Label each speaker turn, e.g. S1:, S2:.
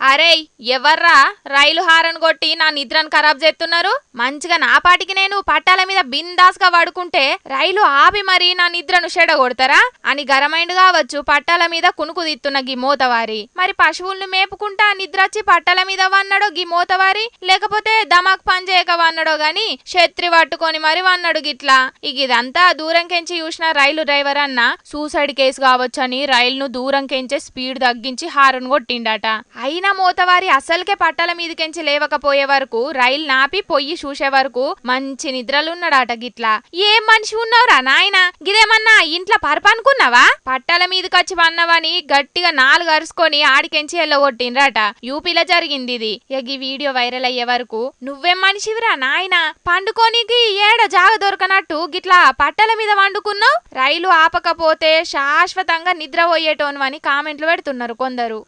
S1: అరే ఎవర్రా? రైలు హారన్ కొట్టి నా నిద్రను ఖరాబ్ చేస్తున్నారు? మంచిగా నా పాటికి నేను పట్టాల మీద బిందాస్గా పడుకుంటే రైలు ఆపి మరి నా నిద్రను చెడగొడతారా? అని గరమైండ్ కావచ్చు పట్టాల మీద కునుకు దిత్తున్న గీ మోతవారి. మరి పశువుల్ని మేపుకుంటా నిద్ర వచ్చి పట్టాల మీద వన్నాడో గీ మోతవారి? లేకపోతే దమాక్ పనిచేయక వన్నాడో గాని శత్రి పట్టుకొని మరి వన్నాడు గిట్లా? ఇక ఇదంతా దూరం కెంచి చూసిన రైలు డ్రైవర్ అన్న సూసైడ్ కేసు అని రైలును దూరం కెంచే స్పీడ్ తగ్గించి హారన్ కొట్టిండట. అయినా మోతవారి అసలుకే పట్టాల మీదకెంచి లేవకపోయే వరకు రైలు నాపి పొయ్యి చూసే వరకు మంచి నిద్రలున్నాడట గిట్లా. ఏం మనిషి ఉన్నావురా నాయన? గిదేమన్నా ఇంట్లో పరపనుకున్నావా పట్టాల మీదకొచ్చి వన్నవని గట్టిగా నాలుగు అరుసుకొని ఆడికెంచి ఎల్లగొట్టిండ్రట. యూపీలో జరిగింది ఇది ఇక ఈ వీడియో వైరల్ అయ్యే వరకు నువ్వేం మనిషివిరా నాయన? పండుకోనికి ఏడ జాగ దొరకనట్టు గిట్లా పట్టల మీద వండుకున్నావు? రైలు ఆపకపోతే శాశ్వతంగా నిద్రపోయేటోను అని కామెంట్లు పెడుతున్నారు కొందరు.